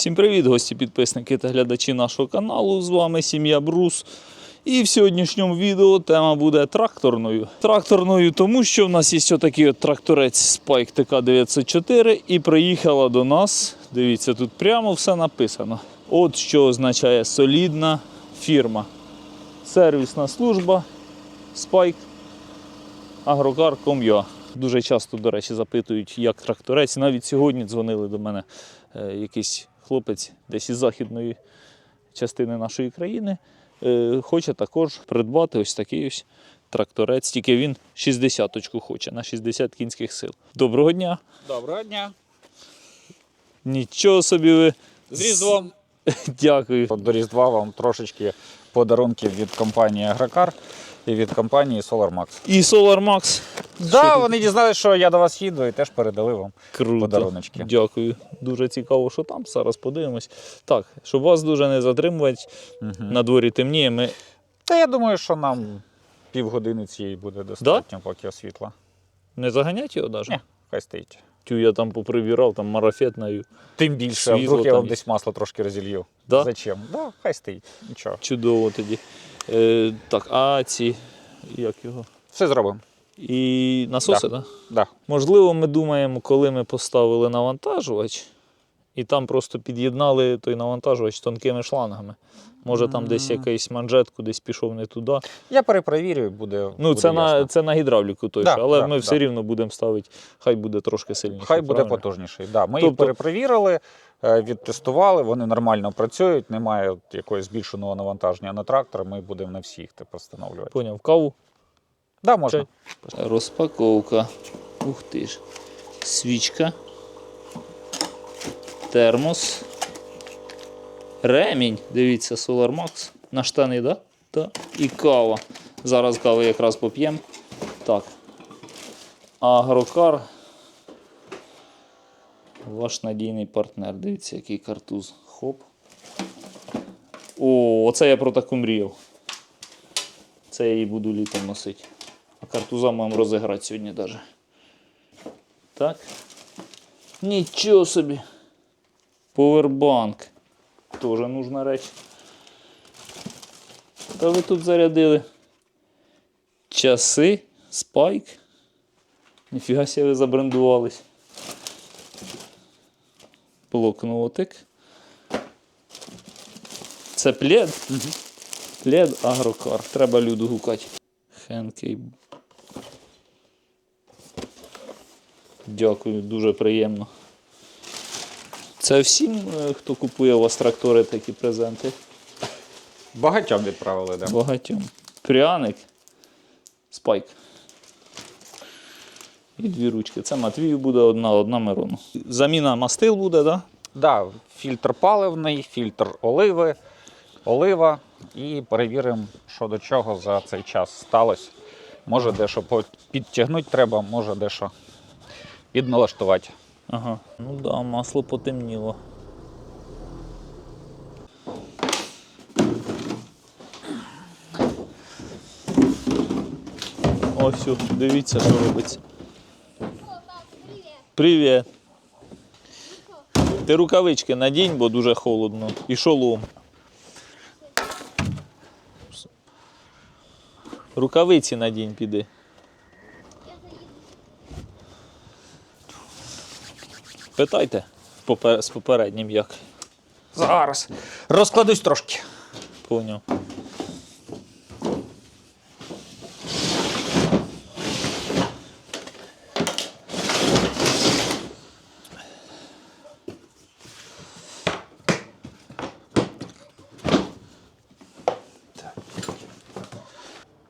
Всім привіт, гості, підписники та глядачі нашого каналу. З вами сім'я Брус. І в сьогоднішньому відео тема буде тракторною. Тракторною, тому що в нас є отакий от тракторець Spike TK904 і приїхала до нас. Дивіться, тут прямо все написано. От що означає солідна фірма. Сервісна служба Spike Агрокар.com.ua. Дуже часто, до речі, запитують, як тракторець. Навіть сьогодні дзвонили до мене е, якийсь хлопець десь із західної частини нашої країни. Е, хоче також придбати ось такий ось тракторець, тільки він 60-очку хоче на 60 кінських сил. Доброго дня! Доброго дня. Нічого собі ви. З Різдвом. Дякую. До Різдва вам трошечки подарунків від компанії Агрокар і від компанії SolarMax. І Solar Max. Да, вони дізналися, що я до вас їду і теж передали вам. Круто. Подаруночки. Дякую. Дуже цікаво, що там. Зараз подивимось. Так, щоб вас дуже не затримувати, на дворі темніє, ми Та я думаю, що нам півгодини цієї буде достатньо, поки освітла. не заганять його навіть? Ні, хай стоїть. Тю, я там поприбирав, там марафетною. Тим більше, а Світло вдруг я вам є. десь масло трошки розілью. Да? Зачем? Да, хай стоїть. Нічого. Чудово тоді. Е, так, а ці, як його? Все зробимо. І насоси, так? Да. Да. Да. Можливо, ми думаємо, коли ми поставили навантажувач, і там просто під'єднали той навантажувач тонкими шлангами. Може, там десь якийсь манжет кудись пішов не туди. Я перепровірю, буде. Ну, буде це на, це на гідравліку точно, Да, але да, ми все рівно будемо ставити, хай буде трошки сильніше. Хай буде правильно? потужніший. Да, ми їх Тобто- перепровірили, відтестували, вони нормально працюють, немає якогось збільшеного навантаження на трактор. Ми будемо на всіх типу, встановлювати. Поняв, каву. Да, можна. Чай. Розпаковка. Ух ти ж. Свічка. Термос. Ремінь. Дивіться, Solar Max. На штани, да? Так. І кава. Зараз кави якраз поп'ємо. Так. Агрокар. Ваш надійний партнер. Дивіться, який картуз. Хоп. О, оце я про таку мріяв. Це я її буду літом носити. А картуза маємо розіграти сьогодні навіть. Так. Нічого собі. Повербанк. Тоже нужна реч. Та ви тут зарядили. Часи, спайк. Ніфіга себе ви забрендувались. Блокнотик. Це плед. Плед агрокар. Треба люду гукати. Хенкей. Дякую, дуже приємно. Це всім, е, хто купує у вас трактори, такі презенти. Багатьом відправили, да. Багатьом. Пряник. Спайк. І дві ручки. Це Матвію буде одна, одна Мирону. Заміна мастил буде, так? Да? Да, фільтр паливний, фільтр оливи, олива. І перевіримо, що до чого за цей час сталося. Може дещо підтягнути треба, може дещо підналаштувати. Ага. Ну да, масло потемніло. Ось, дивіться, що робиться. Привіт. Ти рукавички надінь, бо дуже холодно. І шолом. Рукавиці надінь піди. Питайте з попереднім як. Зараз. Розкладусь трошки. Поняв.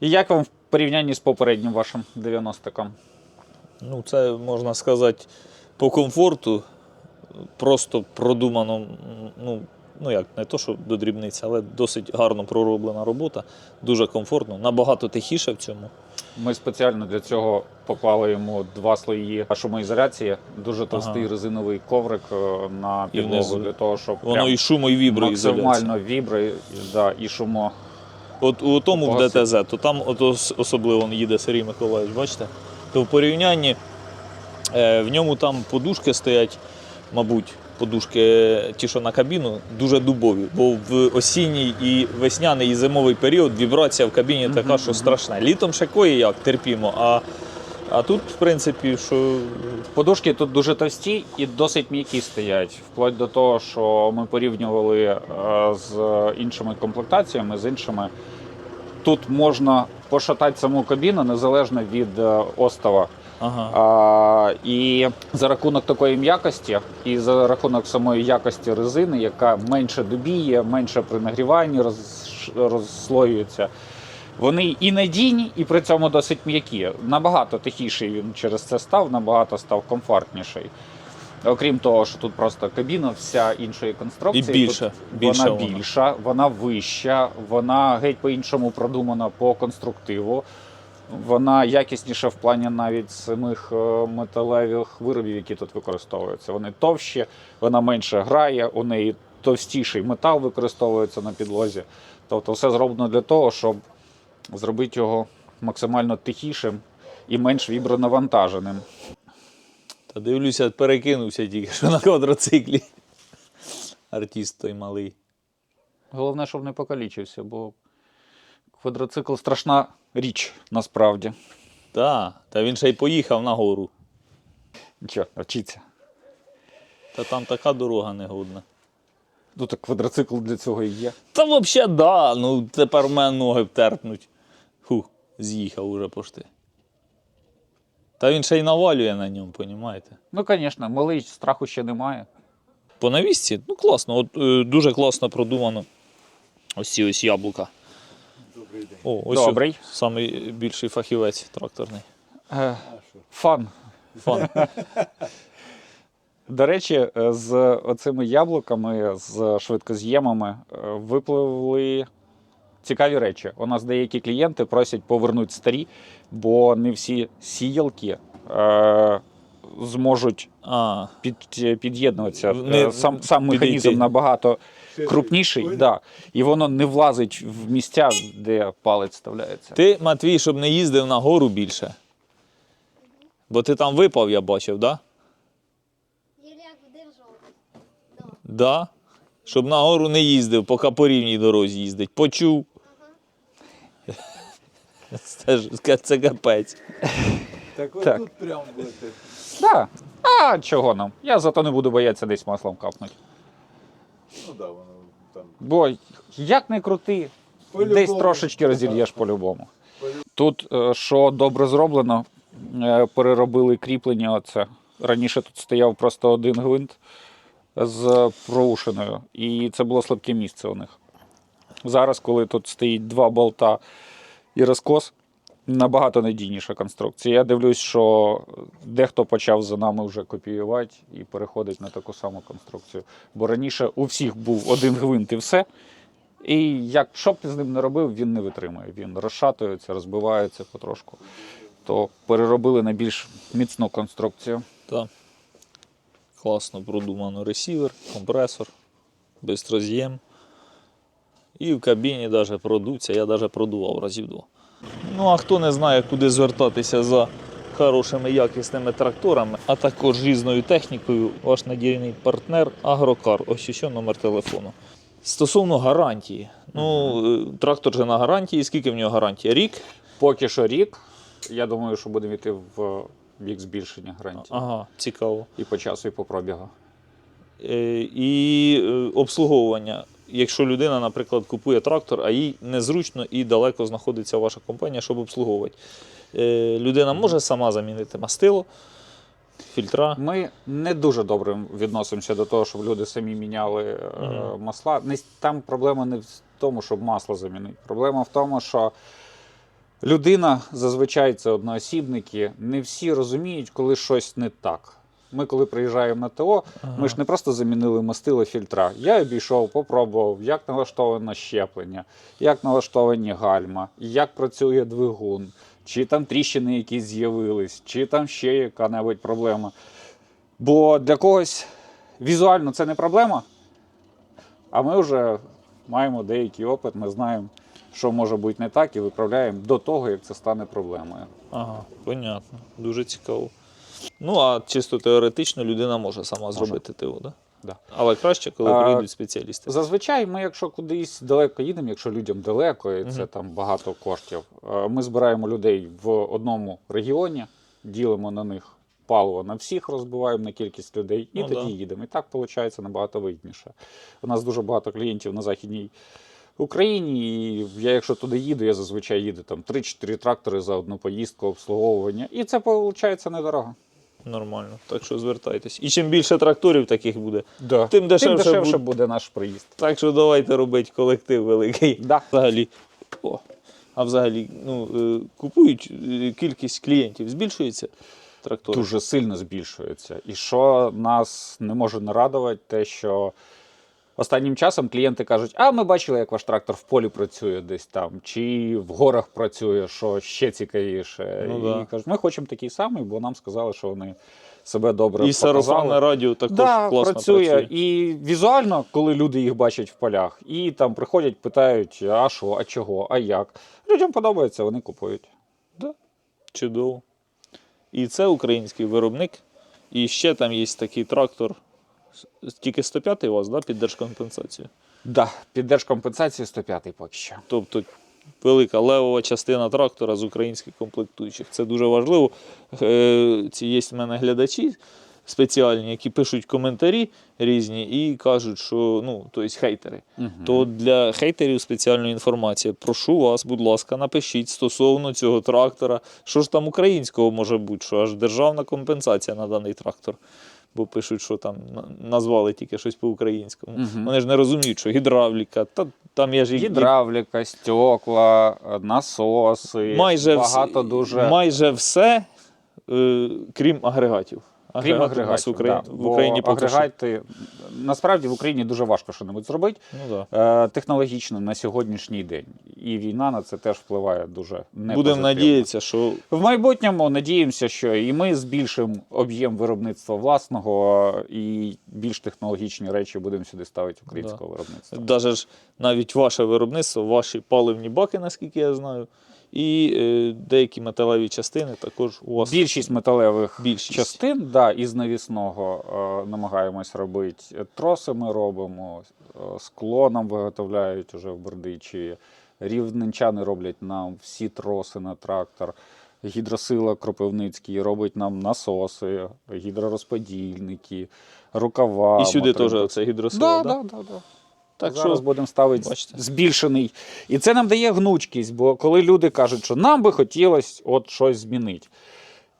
І як вам в порівнянні з попереднім вашим 90-ком? Ну, це можна сказати по комфорту, просто продумано, ну, ну як, не то, що до дрібниці, але досить гарно пророблена робота, дуже комфортно, набагато тихіше в цьому. Ми спеціально для цього поклали йому два слої шумоізоляції, дуже товстий Ага. резиновий коврик е, на підлогу для того, щоб Воно і шумо, і віброізоляція. максимально вібри да, і шумо. От у тому в ДТЗ, то там от особливо їде Сергій Миколаївич, бачите? То в порівнянні е, в ньому там подушки стоять, мабуть, подушки, ті, що на кабіну, дуже дубові. Бо в осінній і весняний і зимовий період вібрація в кабіні така, що страшна. Літом ще кої як терпімо, а, а тут, в принципі, що Подушки тут дуже товсті і досить м'які стоять. Вплоть до того, що ми порівнювали е, з іншими комплектаціями, з іншими. Тут можна пошатати саму кабіну незалежно від е, остова. ага. А, і за рахунок такої м'якості, і за рахунок самої якості резини, яка менше добіє, менше при нагріванні роз, розслоюється. Вони і надійні, і при цьому досить м'які. Набагато тихіший він через це став, набагато став комфортніший. Окрім того, що тут просто кабіна вся іншої конструкції. І більша, Тут більша вона більша, вона вища, вона геть по-іншому продумана по конструктиву. Вона якісніша в плані навіть самих е, металевих виробів, які тут використовуються. Вони товщі, вона менше грає, у неї товстіший метал використовується на підлозі. Тобто все зроблено для того, щоб зробити його максимально тихішим і менш вібронавантаженим. Та дивлюся, перекинувся тільки що на квадроциклі. Артист той малий. Головне, щоб не покалічився, бо квадроцикл страшна річ насправді. Та, та він ще й поїхав на гору. Нічого, вчиться. Та там така дорога негодна. Ну так квадроцикл для цього і є. Та взагалі, да. Ну тепер в мене ноги втерпнуть. З'їхав уже пошти. Та він ще й навалює на ньому, понімаєте? Ну, звісно, малий страху ще немає. По навісці, ну класно, от е, дуже класно продумано. Ось ці ось яблука. Добрий день. О, ось Добрий. о, самий більший фахівець тракторний. Е, фан. Фан. До речі, е, з оцими яблуками, з швидкоз'ємами е, випливли цікаві речі. У нас деякі клієнти просять повернути старі, бо не всі сіялки е, зможуть А, під, під'єднуватися. Не- Е, сам, сам механізм набагато крупніший, да, і воно не влазить в місця, де палець вставляється. ти, Матвій, щоб не їздив на гору більше. Бо ти там випав, я бачив, вдержав. Да. Да. Щоб на гору не їздив, поки по рівній дорозі їздить. Почув. Це, ж- це капець. Так от Так. тут прям будете. Да. А чого нам? Я зато не буду боятися десь маслом капнути. Ну да, воно там. Бо як не крути, По-любому. десь трошечки розільєш по-любому. Тут, е, що добре зроблено, е, переробили кріплення. Оце. Раніше тут стояв просто один гвинт з проушиною, і це було слабке місце у них. Зараз, коли тут стоїть два болта і розкос, набагато надійніша конструкція. Я дивлюсь, що дехто почав за нами вже копіювати і переходить на таку саму конструкцію. Бо раніше у всіх був один гвинт і все. І як що б ти з ним не робив, він не витримує. Він розшатується, розбивається потрошку. То переробили на більш міцну конструкцію. Так. Класно продумано ресівер, компресор, бистроз'єм. І в кабіні навіть продуться. Я навіть продував разів два. Ну а хто не знає, куди звертатися за хорошими якісними тракторами, а також різною технікою, ваш надійний партнер Агрокар. Ось що номер телефону. Стосовно гарантії. Ну, е, трактор же на гарантії. Скільки в нього гарантія? Рік? Поки що рік. Я думаю, що будемо йти в бік збільшення гарантії. Ага, цікаво. І по часу, і по пробігу. Е, І е, обслуговування. Якщо людина, наприклад, купує трактор, а їй незручно і далеко знаходиться ваша компанія, щоб обслуговувати. Е, Людина може сама замінити мастило, фільтра. Ми не дуже добре відносимося до того, щоб люди самі міняли Мгм. масла. Там проблема не в тому, щоб масло замінити. Проблема в тому, що людина зазвичай це одноосібники, не всі розуміють, коли щось не так. Ми, коли приїжджаємо на ТО, ми ж не просто замінили мастило фільтра. Я обійшов, попробував, як налаштоване щеплення, як налаштовані гальма, як працює двигун, чи там тріщини якісь з'явились, чи там ще яка-небудь проблема. Бо для когось візуально це не проблема, а ми вже маємо деякий опит, ми знаємо, що може бути не так, і виправляємо до того, як це стане проблемою. Ага, понятно. Дуже цікаво. Ну, а чисто теоретично людина може сама зробити ТО. Да? Да. Але краще, коли А, приїдуть спеціалісти. Зазвичай ми, якщо кудись далеко їдемо, якщо людям далеко, і це Мгм. там багато коштів, е, ми збираємо людей в одному регіоні, ділимо на них паливо на всіх, розбиваємо на кількість людей, і Ну, тоді да. їдемо. І так виходить набагато вигідніше. У нас дуже багато клієнтів на Західній Україні, і я, якщо туди їду, я зазвичай їду там 3-4 трактори за одну поїздку, обслуговування. І це виходить недорого. Нормально. Так що звертайтесь. І чим більше тракторів таких буде, Да. Тим дешевше Тим дешевше буде. буде наш приїзд. так що давайте робити колектив великий. Да. Взагалі. О. А взагалі, ну, е, купують е, кількість клієнтів, збільшується трактор? дуже сильно збільшується. І що нас не може нарадувати, те, що останнім часом клієнти кажуть: а ми бачили, як ваш трактор в полі працює десь там, чи в горах працює, що ще цікавіше. Ну і да. кажуть, ми хочемо такий самий, бо нам сказали, що вони себе добре І сарафанне показали. радіо також Да, класно працює. працює. І візуально, коли люди їх бачать в полях, і там приходять, питають, а що, а чого, а як. Людям подобається, вони купують. Чудово. І це український виробник. І ще там є такий трактор. Тільки 105-й у вас, да, під держкомпенсацію. Да, під держкомпенсацію 105-й поки що. Тобто велика левова частина трактора з українських комплектуючих. Це дуже важливо. Е, Ці є в мене глядачі спеціальні, які пишуть коментарі різні і кажуть, що ну, тобто хейтери. Мгм. То для хейтерів спеціальна інформація. Прошу вас, будь ласка, напишіть стосовно цього трактора. Що ж там українського може бути, що аж державна компенсація на даний трактор.О пишуть, що там на- назвали тільки щось по-українському. Угу. Вони ж не розуміють, що гідравліка, та там є ж Гідравліка, стекла, насоси, майже, багато вс- дуже майже все, е, крім агрегатів. Крім агрегатів. в Україні, да, в Україні що. агрегати, насправді в Україні дуже важко що-небудь зробити Ну, да. е, технологічно на сьогоднішній день. І війна на це теж впливає дуже непозитивно. Будемо надіятися, що В майбутньому надіємося, що і ми збільшимо об'єм виробництва власного і більш технологічні речі будемо сюди ставити українського виробництва. даже ж навіть ваше виробництво, ваші паливні баки, наскільки я знаю, і е, деякі металеві частини також у вас. Більшість металевих Більшість. частин да, із навісного е, намагаємось робити. Троси ми робимо, е, скло нам виготовляють уже в Бердичі. Рівненчани роблять нам всі троси на трактор. Гідросила Кропивницький робить нам насоси, гідророзподільники, рукава. І сюди теж оце гідросила. Да, да? да, да, да. Так Зараз що будемо ставити бачите. збільшений. І це нам дає гнучкість, бо коли люди кажуть, що нам би хотілося от щось змінити.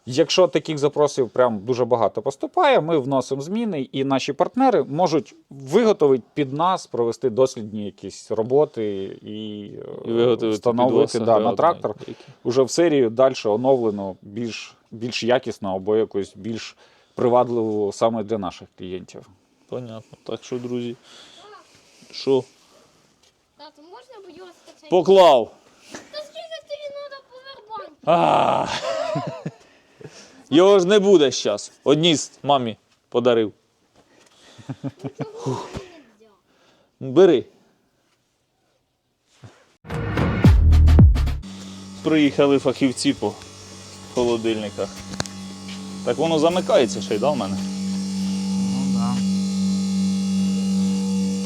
Якщо таких запросів прям дуже багато поступає, ми вносимо зміни, і наші партнери можуть виготовити під нас, провести дослідні якісь роботи і, і встановити да, на трактор уже в серію далі оновлено, більш, більш якісно або якось більш привадливо саме для наших клієнтів. Понятно. Так що, друзі, що? Тато, можна будь ласка цей? Поклав. Та скільки тобі треба повербанк? А! Його ж не буде зараз. Одніс мамі подарив. Бери. Приїхали фахівці по холодильниках. Так воно замикається ще й, да, в мене? Ну да.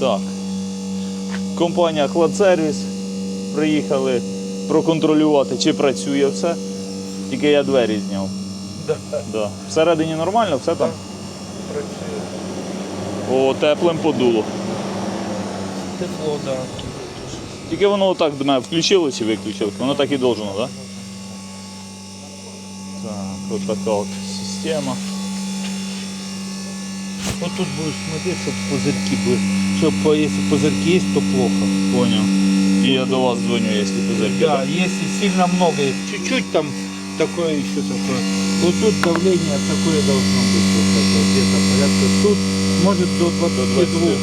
Так. Компанія Хладсервіс. Приїхали проконтролювати, чи працює все. Тільки я двері зняв. Да. Да. Всередині нормально, все там? Працює. О, теплим подуло. Тепло, да. Тільки воно отак до мене включилось і виключилось. Воно так і должно, так? Да? Так, от така от система. Вот тут будешь смотреть, чтобы пузырьки были. Чтобы если пузырьки есть, то плохо. Поняв. І я до вас дзвоню, якщо пузирки. Да, если сильно много есть, чуть-чуть там такое еще такое. Вот тут давление такое должно быть, вот это где-то порядка. Тут может до 22, 22.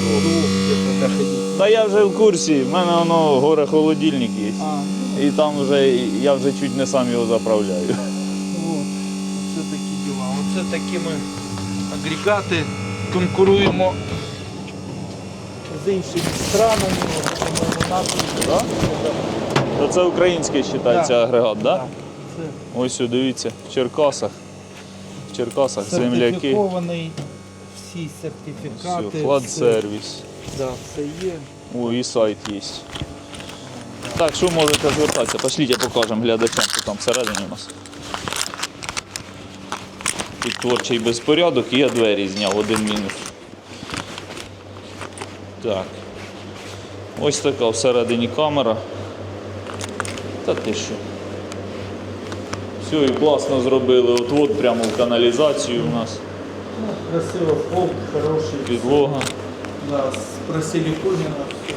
где-то доходить. Та я вже в курсі, в мене воно горе холодильник є. А, І там вже я вже чуть не сам його заправляю. вот. Це такі діла. Оце такі ми агрегати конкуруємо з іншими странами. Да? То це український вважається Да. агрегат, так? Да? Це Ось дивіться, в Черкасах. В Черкасах земляки. сертифікований всі Все, сертифікати. вклад все, сервіс. да, все є. О, і сайт є. Так, що можете звертатися? Пошліть, я покажемо глядачам, що там всередині у нас. Тут творчий безпорядок і я двері зняв, один мінус. Так. Ось така всередині камера. Та ти що? Все, і класно зробили. Отвод прямо в каналізацію у нас. Ну, красиво, пол, хороший. Підлога. Да, с- просиликонено все.